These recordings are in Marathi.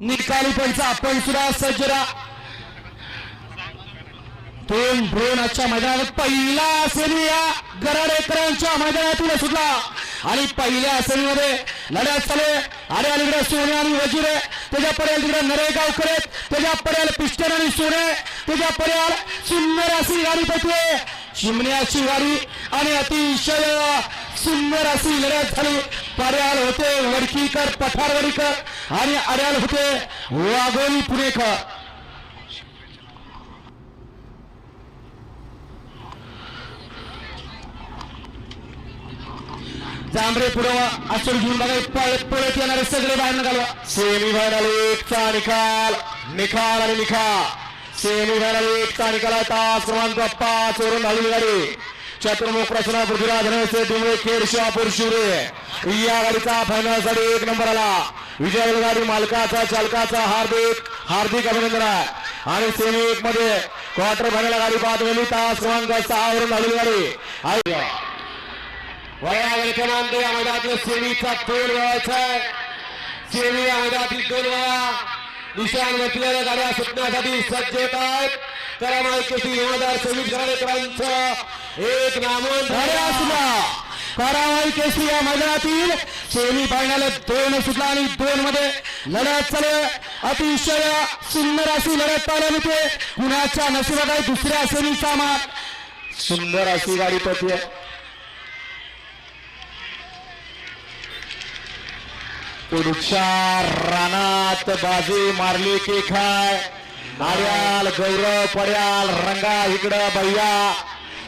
निकाली पंचा आपण सुद्धा सज्जरा दोन ड्रोन आजच्या मैदानात पहिला सेमी या गराडेकरांच्या मैदानातून सुटला. आणि पहिल्या सेमीमध्ये लढ्यात चालू अरे अलीकडे सोने आणि वजीर. त्याच्या पर्याल तिकडे नरेगावकर आहेत. त्याच्या पर्याय पिस्टन आणि सोने. त्याच्या पर्याय सुंदर अशी गाडी पटवे चिमण्याची गाडी आणि अतिशय सुंदर अशी लढ्यात झाली. पर्याय होते वडकीकर पठारवडीकर. आणि अड्याल होते वाघोली पुणेकर. जांभरे पुढे असून घेऊन बघा पळत पळत येणारे सगळे बाहेर घालवा सेमी फायनल एकचा निकाल निकाल आणि निकाल. सेमी फायनल एकचा निकाल आहे तास क्रमांक पाच वरून धावली गाडी चतुर्मुख रचना पृथ्वीराज धनसे डुंगरे खेड शिवापूर शिवरे. या गाडीचा फायनलसाठी एक नंबर आला. विजय गाडी मालकाचा चालकाचा हार्दिक हार्दिक अभिनंदन आहे. आणि सेमी एक मध्ये क्वार्टर फायनल गाडी पाहत गेली तास क्रमांक सहा वरून धावली गाडी. वयावर क्रमांक या मैदानातील सेमीचा तोल व्हायचा आहे. सेमी या मैदानातील तोल वया. निशाण घेतलेल्या गाड्या सुटण्यासाठी सज्ज येत आहेत. करा करामायकेशी दोन सव्वीस गाडेकरांचं एक. नामवंत करामाई केसी या मैदानातील सेमी फायनल दोन सुटला आणि दोन मध्ये लढत चालू अतिशय सुंदर अशी लढत पाहायला मिळते. कुणाच्या नशिबात आहे दुसऱ्या सेमीचा मात सुंदर अशी गाडी पती आहे पुढच्या रानात बाजी मारली की खाय. नार्याल गौरव पड्याल रंगा इकडं भैया.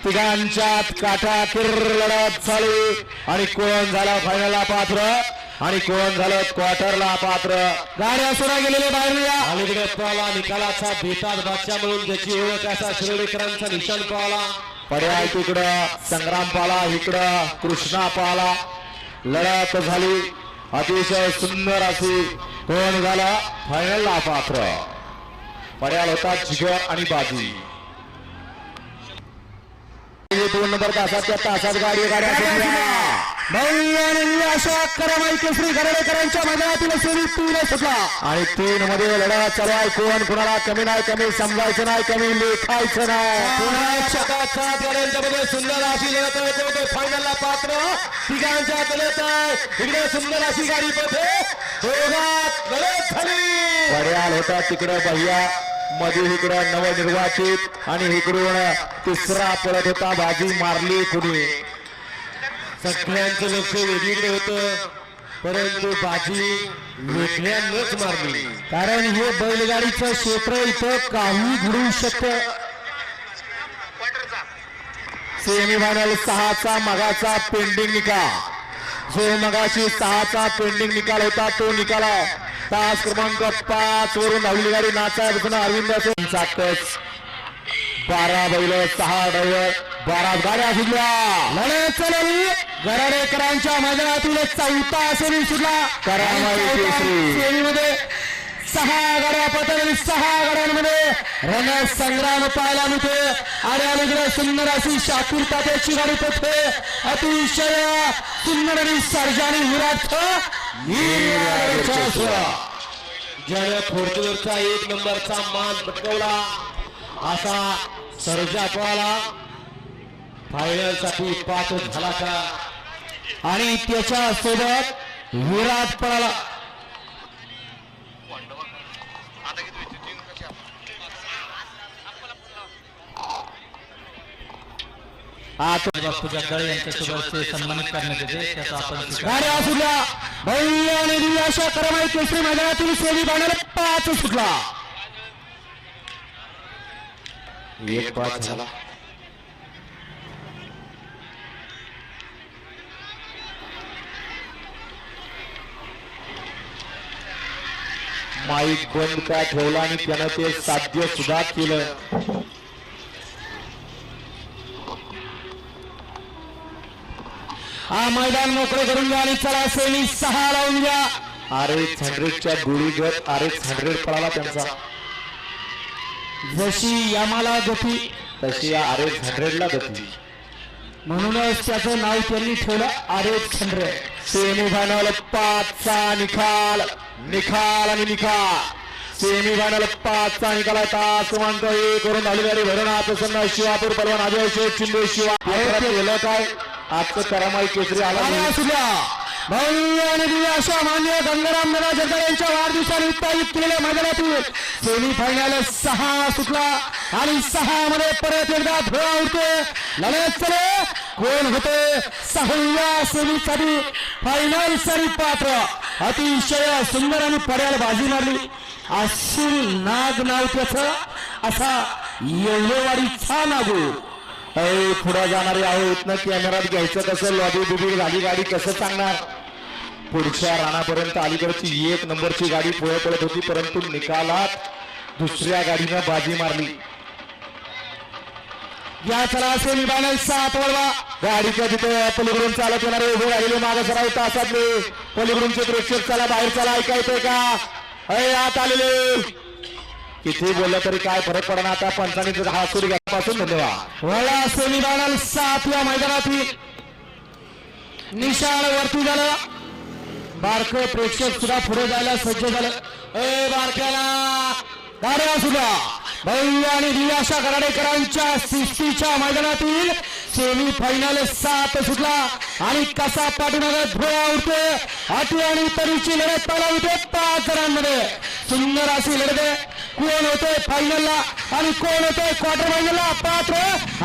तिघांच्यात काठा किर लढत झाली आणि कोण झालं फायनलला पात्र. आणि कोण झालं क्वार्टरला पात्र. गाड्या सुरा गेलेले बाहेर या अलीकडे पळाला निकालाचा बेताज बादशाह म्हणून त्याची ओळख असा शिरोडेकरांचा निशाण पळाला. पर्याय तिकडं संग्राम पाला इकडं कृष्णा पाला लढत झाली. अतिशय सुंदर अशी कोण झाला फायनलला पात्र. पड्याल होता जिगर आणि बाजी. दोन नंबर तासाच्या तासात गाडी गाड्या अशा करमाई केसरी गरडेकरांच्या मैदानातील सुटला. आणि तीन मध्ये लढा चालू आहे. कोण कुणाला कमी नाही कमी समजायचं नाही कमी लेखायचं नाही. सुंदर अशी लढत होते फायनलला पात्र तिघांच्या लढत आहे. इकडे सुंदर अशी गाडी पथे. दोघात लढत झाली होता तिकडं भैया. मध्ये इकडं नवनिर्वाचित आणि इकडून तिसरा पडत होता बाजी मारली कुणी सगळ्यांचं लक्ष वेगळीकडे होतं परंतु बाजी वेगळ्यांनाच मारली. कारण हे बैलगाडीचं क्षेत्र इथं काही घडू शकतं. सेमीफायनल सहाचा मगाचा पेंडिंग निकाल. जो मगाशी सहाचा पेंडिंग निकाल होता तो निकाला तास क्रमांक पाच वरून धावली गाडी नाचाय अरविंद बारा बैल सहा ड्रायव्हर बारा गाड्या सुटल्या. लढत चालवली गराडेकरांच्या मैदानातील चौथा सेमी सुटला. करामाई केसरी. सेमीमध्ये सहा गाड्या पटल सहा गाड्यांमध्ये रणसंग्राम पाहायला मिळते आणि अलीकडे सुंदर अशी शाकूर तात्याची गाडी पडते. अतिशय सुंदर आणि सर्जानी विराट ज्याने फॉर्च्युनरचा एक नंबरचा मान पटकवला असा सर्जा पळाला फायनलसाठी पात्र झाला का? आणि त्याच्या सोबत विराट पळाला. आता बापू जगदाळे यांच्यासोबत ते सन्मानित करण्यात येते. त्याचा आपण स्वीकार गाड्या सुटल्या भव्य आणि दिव्य अशा केसरी मैदानातील सेमी फायनल पाच सुटला. एक पाच झाला. माईक बंद का ठेवला आणि त्यानं ते साध्य सुद्धा केलं. हा मैदान मोकळे करून घ्या आणि चला सेमी सहा लावून घ्या. अरे हंड्रेडच्या गोळीगत अरे हंड्रेड पळाला त्यांचा. जशी यामाला गती तशी या आरे हंड्रेडला गती. म्हणूनच त्याचं नाव त्यांनी ठेवलं आरे हंड्रेड सेमी फायनल पाचचा निकाल. निखाल आणि निखाल सेमी फायनल पाचचा निकाल आहे तास क्रमांक एक वरून गाडी भरणा प्रसन्न शिवापूर पलवान अजय शेठ शिंदे शिवा केलं काय? आजचं करामाई केसरी आला द्या. भव्य आणि दिव्य अशा मान्य गंगाराम नरा जगदाळे यांच्या वाढदिवसानिमित्त आयोजित केलेल्या मैदानातील सेमी फायनल सहा सुटला आणि सहा मध्ये परत एकदा धुळा उडते लढत चले. कोण होते? सहाव्या सेमीसाठी फायनल सरी पात्र. अतिशय सुंदर आणि पर्याला बाजी मारली. अशील नाग नाव त्याचं. असा येवलेवाडीचा नागू पुढे जाणारे आहो इथनं कॅमेरात घ्यायचं कसं? लॉबी बिबी झाली गाडी कसं सांगणार? पुढच्या राणापर्यंत अलीकडची एक नंबरची गाडी पुढे पडत होती परंतु निकालात दुसऱ्या गाडीनं बाजी मारली. या चला सेमी सात वळवा गाडीच्या तिथे पलीकडून चालत येणारे उभे राहिले मागे सराव तासातले. पलीकडूनचे प्रेक्षक चला बाहेर चला ऐकायचंय का? अय आत आलेले. किती बोललं तरी काय फरक पडणार आता पंचांनी हा सुरू घ्यापासून धन्यवाद. वळा सेमी फायनल सात मैदानातील निशाण वरती झालं. बारक प्रेक्षक सुद्धा पुढे जायला सज्ज झालं. ए बारक्याला. गाड्या सुद्धा. भव्य आणि दिव्याशा गराडेकरांच्या शिस्तीच्या मैदानातील सेमी फायनल सात सुटला. आणि कसा पाठीमागे धुळा उडते अटी आणि तरीची लढत पाला होते पाच जणांमध्ये सुंदर अशी लढत आहे. कोण होतोय फायनलला आणि कोण होतोय क्वार्टर फायनलला पात्र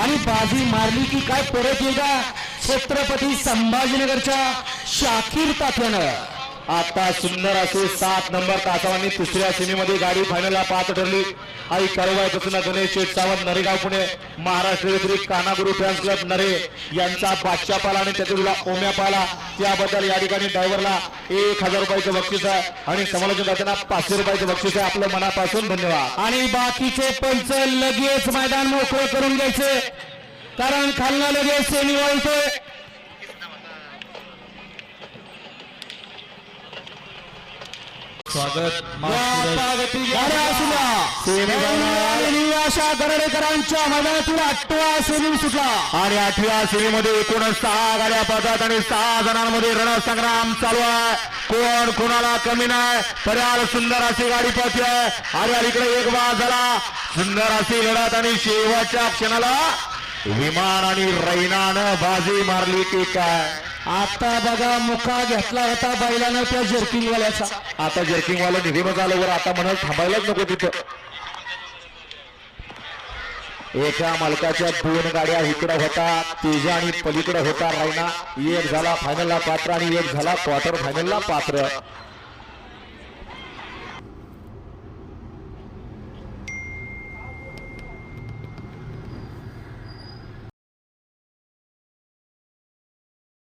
आणि बाजी मारली की काय परत येगा छत्रपती संभाजीनगरच्या शाकीर तात्यानं. आता सुंदर असे सात नंबर तासावानी तिसऱ्या सेमीमध्ये गाडी फायनलला पाच ठरली. आई कारवाई पासून गणेश शेठ सावंत नरेगाव पुणे महाराष्ट्र कानागुरु फॅन्स क्लब नरे यांचा बादशा पाला आणि त्याच्या तुला ओम्या पाला. त्याबद्दल या ठिकाणी ड्रायव्हरला एक हजार रुपयाचं बक्षीस आहे आणि समालोचन करताना पाचशे रुपयाचं बक्षीस आहे. आपलं मनापासून धन्यवाद. आणि बाकीचे पंच लगेच मैदान मोकळं करून घ्यायचे. कारण खालना लगेच सेमी व्हायचे स्वागत अशा गरडेकरांच्या मैदानातील आठवा सेमी सुटला. आणि आठव्या सेमीमध्ये एकूण सहा गाड्या पडतात आणि सहा जणांमध्ये रणसंग्राम चालू आहे. कोण कोणाला कमी नाही. पर्याल सुंदर अशी गाडी आहे आणि अलीकडे एक बाद झाला. सुंदर अशी लढत आणि शेवटच्या क्षणाला विमान आणि रैनानं बाजी मारली की काय? आता बघा मुका घेतला होता बैलानं त्या जर्किंग वाल्याचा आता जर्किंग वाला निघूनच आलं वर आता म्हणाल थांबायलाच नको तिथं. एका मालकाच्या दोन गाड्या इकडं होता तेजा आणि पलीकडे होता रायना. एक झाला फायनलला पात्र आणि एक झाला क्वार्टर फायनलला पात्र.